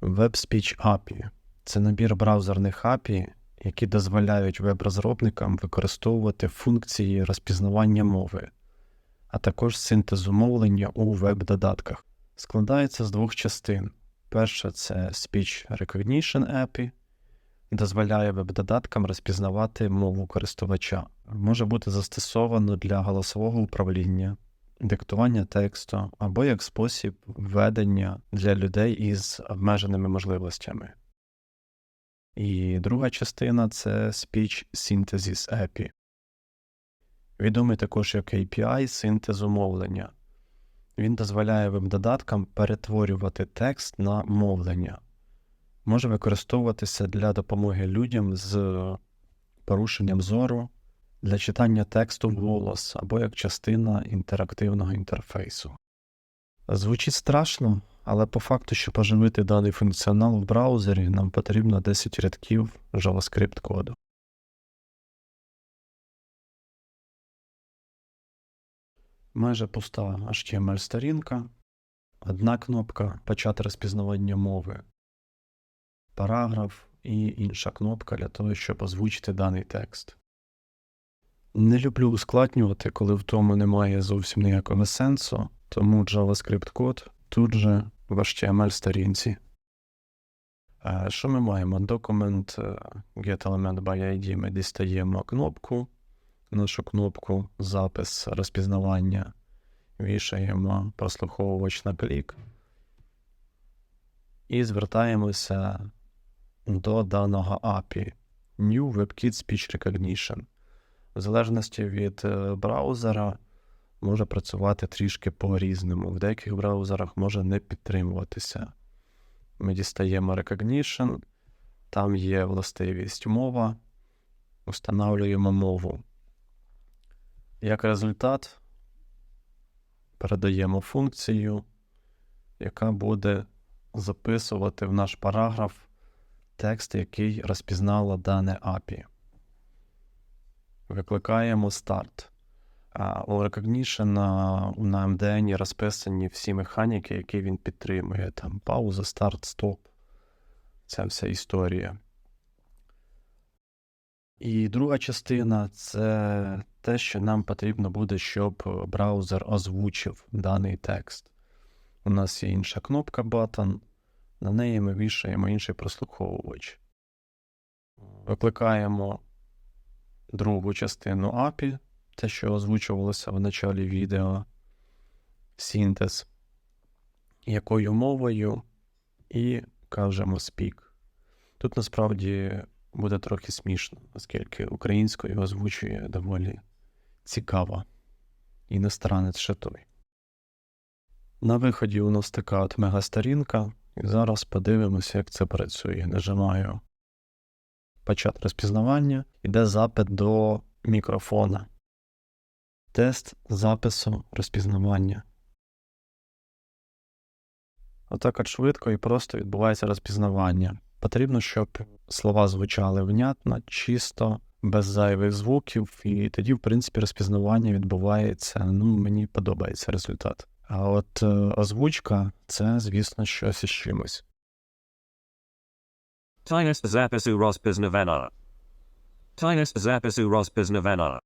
WebSpeech API це набір браузерних API, які дозволяють веб-розробникам використовувати функції розпізнавання мови, а також синтезу мовлення у веб-додатках. Складається з двох частин. Перша це Speech Recognition API, дозволяє веб-додаткам розпізнавати мову користувача. Може бути застосовано для голосового управління, диктування тексту або як спосіб введення для людей із обмеженими можливостями. І друга частина це Speech Synthesis API, відомий також як API синтезу мовлення. Він дозволяє веб-додаткам перетворювати текст на мовлення, може використовуватися для допомоги людям з порушенням зору, для читання тексту вголос або як частина інтерактивного інтерфейсу. Звучить страшно, але по факту, щоб оживити даний функціонал в браузері, нам потрібно 10 рядків JavaScript коду. Майже пуста HTML-сторінка, одна кнопка Почати розпізнавання мови, параграф і інша кнопка для того, щоб озвучити даний текст. Не люблю ускладнювати, коли в тому немає зовсім ніякого сенсу, тому JavaScript код тут же в HTML-сторінці. Е, Що ми маємо? Документ е, getElement by ID ми дістаємо кнопку, нашу кнопку запис розпізнавання, вішаємо прослуховувач на клік і звертаємося до даного API New WebKit Speech Recognition. В залежності від е, браузера може працювати трішки по-різному. В деяких браузерах може не підтримуватися. Ми дістаємо Recognition, там є властивість мова, встановлюємо мову. Як результат, передаємо функцію, яка буде записувати в наш параграф текст, який розпізнала дане API. Викликаємо старт. У Recognition на, MDN розписані всі механіки, які він підтримує. Там пауза, старт, стоп. Ця вся історія. І друга частина це те, що нам потрібно буде, щоб браузер озвучив даний текст. У нас є інша кнопка Button, на неї ми вішаємо інший прослуховувач. Викликаємо другу частину API, те, що озвучувалося в началі відео, синтез, якою мовою, і кажемо speak. Тут насправді буде трохи смішно, оскільки українською озвучує доволі цікаво. Іностранець ще той. На виході у нас така от мегасторінка, і зараз подивимося, як це працює. Нажимаю почати розпізнавання, іде запит до мікрофона. Тест запису розпізнавання. Отак от швидко і просто відбувається розпізнавання. Потрібно, щоб слова звучали внятно, чисто, без зайвих звуків, і тоді, в принципі, розпізнавання відбувається. Ну, мені подобається результат. А от е, озвучка це, звісно, щось із чимось. Tinus zapisu rozpoznawana. Tinus запису rozpoznawana.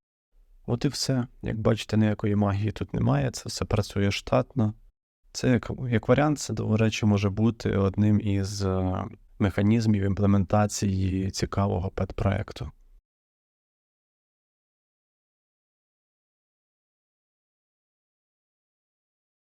От і все. Як бачите, ніякої магії тут немає, це все працює штатно. Це як, як варіант, це, до речі, може бути одним із е, механізмів імплементації цікавого педпроекту.